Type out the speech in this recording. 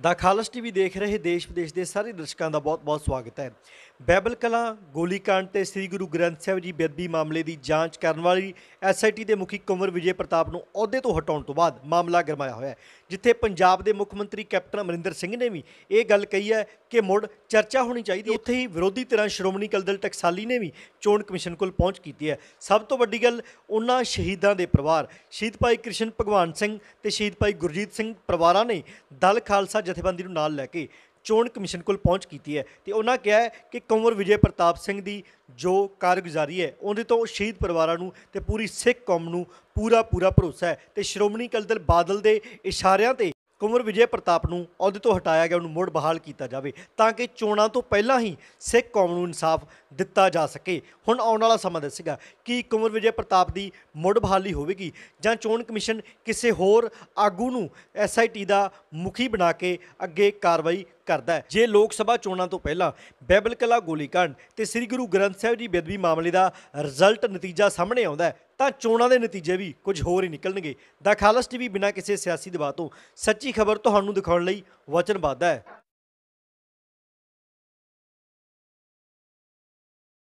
ਦਾ ਖਾਲਸ TV ਦੇਖ ਰਹੇ ਦੇਸ਼ ਵਿਦੇਸ਼ ਦੇ ਸਾਰੇ ਦਰਸ਼ਕਾਂ ਦਾ ਬਹੁਤ-ਬਹੁਤ ਸਵਾਗਤ ਹੈ। ਬਾਈਬਲ ਕਲਾਂ ਗੋਲੀकांड ਤੇ ਸ੍ਰੀ ਗੁਰੂ ਗ੍ਰੰਥ ਸਾਹਿਬ ਜੀ ਬੇਅਦਬੀ ਮਾਮਲੇ ਦੀ ਜਾਂਚ ਕਰਨ ਵਾਲੀ ਐਸਆਈਟੀ ਦੇ ਮੁਖੀ ਕੁੰਵਰ ਵਿਜੇ ਪ੍ਰਤਾਪ ਨੂੰ ਅਹੁਦੇ ਤੋਂ ਹਟਾਉਣ ਤੋਂ ਬਾਅਦ ਮਾਮਲਾ ਗਰਮਾਇਆ ਹੋਇਆ ਹੈ। ਜਿੱਥੇ ਪੰਜਾਬ ਦੇ ਮੁੱਖ ਮੰਤਰੀ ਕੈਪਟਨ ਅਮਰਿੰਦਰ ਸਿੰਘ ਨੇ ਵੀ ਇਹ ਗੱਲ ਕਹੀ ਹੈ ਕਿ ਮੁੜ ਚਰਚਾ ਹੋਣੀ ਚਾਹੀਦੀ ਹੈ। ਉੱਥੇ ਹੀ ਵਿਰੋਧੀ ਧਿਰਾਂ ਸ਼੍ਰੋਮਣੀ ਅਕਾਲੀ ਦਲ ਟਕਸਾਲੀ ਨੇ ਵੀ ਚੋਣ ਕਮਿਸ਼ਨ ਕੋਲ ਪਹੁੰਚ ਕੀਤੀ ਹੈ। ਸਭ ਤੋਂ ਵੱਡੀ ਗੱਲ ਉਹਨਾਂ ਸ਼ਹੀਦਾਂ ਦੇ ਪਰਿਵਾਰ। ਸ਼ਹੀਦ ਭਾਈ ਕ੍ਰਿਸ਼ਨ ਭਗਵਾਨ ਸਿੰਘ ਤੇ ਸ਼ਹੀਦ ਭਾਈ ਗੁਰਜੀਤ ਸਿੰਘ ਪਰਿਵਾਰਾਂ ਨੇ ਦਲ ਖਾਲਸਾ ਜਥੇਬੰਦੀ ਨੂੰ ਨਾਲ ਲੈ ਕੇ ਚੋਣ ਕਮਿਸ਼ਨ ਕੋਲ ਪਹੁੰਚ ਕੀਤੀ ਹੈ ਤੇ ਉਹਨਾਂ ਕਿਹਾ ਹੈ ਕਿ ਕੰਵਰ ਵਿਜੇ ਪ੍ਰਤਾਪ ਸਿੰਘ ਦੀ ਜੋ ਕਾਰਗੁਜ਼ਾਰੀ ਹੈ, ਉਹਦੇ ਤੋਂ ਸ਼ਹੀਦ ਪਰਿਵਾਰਾਂ ਨੂੰ ਤੇ ਪੂਰੀ ਸਿੱਖ ਕੌਮ ਨੂੰ ਪੂਰਾ ਪੂਰਾ ਭਰੋਸਾ ਹੈ ਤੇ ਸ਼੍ਰੋਮਣੀ ਅਕਾਲੀ ਦਲ ਬਾਦਲ ਦੇ ਇਸ਼ਾਰਿਆਂ ਤੇ ਕੁੰਵਰ ਵਿਜੇ ਪ੍ਰਤਾਪ ਨੂੰ ਅਹੁਦੇ ਤੋਂ ਹਟਾਇਆ ਗਿਆ, ਉਹਨੂੰ ਮੁੜ ਬਹਾਲ ਕੀਤਾ ਜਾਵੇ ਤਾਂ ਕਿ ਚੋਣਾਂ ਤੋਂ ਪਹਿਲਾਂ ਹੀ ਸਿੱਖ ਕੌਮ ਨੂੰ ਇਨਸਾਫ ਦਿੱਤਾ ਜਾ ਸਕੇ। ਹੁਣ ਆਉਣ ਵਾਲਾ ਸਮਾਂ ਦੱਸੇਗਾ ਕਿ ਕੁੰਵਰ ਵਿਜੇ ਪ੍ਰਤਾਪ ਦੀ ਮੁੜ ਬਹਾਲੀ ਹੋਵੇਗੀ ਜਾਂ ਚੋਣ ਕਮਿਸ਼ਨ ਕਿਸੇ ਹੋਰ ਆਗੂ ਨੂੰ ਐਸਆਈਟੀ ਦਾ ਮੁਖੀ ਬਣਾ ਕੇ ਅੱਗੇ ਕਾਰਵਾਈ ਕਰਦਾ ਹੈ। ਜੇ ਲੋਕ ਸਭਾ ਚੋਣਾਂ ਤੋਂ ਪਹਿਲਾਂ ਬੈਬਲ ਕਲਾ ਗੋਲੀकांड ਤੇ ਸ੍ਰੀ ਗੁਰੂ ਗ੍ਰੰਥ ਸਾਹਿਬ ਜੀ ਬੇਦਬੀ ਮਾਮਲੇ ਦਾ ਰਿਜ਼ਲਟ ਨਤੀਜਾ ਸਾਹਮਣੇ ਆਉਂਦਾ ਹੈ, ਤਾਂ ਚੋਣਾਂ ਦੇ ਨਤੀਜੇ ਵੀ ਕੁਝ ਹੋਰ ਹੀ ਨਿਕਲਣਗੇ। ਦਾ ਖਾਲਸ ਟੀਵੀ ਬਿਨਾਂ ਕਿਸੇ ਸਿਆਸੀ ਦਬਾਅ ਤੋਂ ਸੱਚੀ ਖਬਰ ਤੁਹਾਨੂੰ ਦਿਖਾਉਣ ਲਈ ਵਚਨਬੱਧ ਹੈ।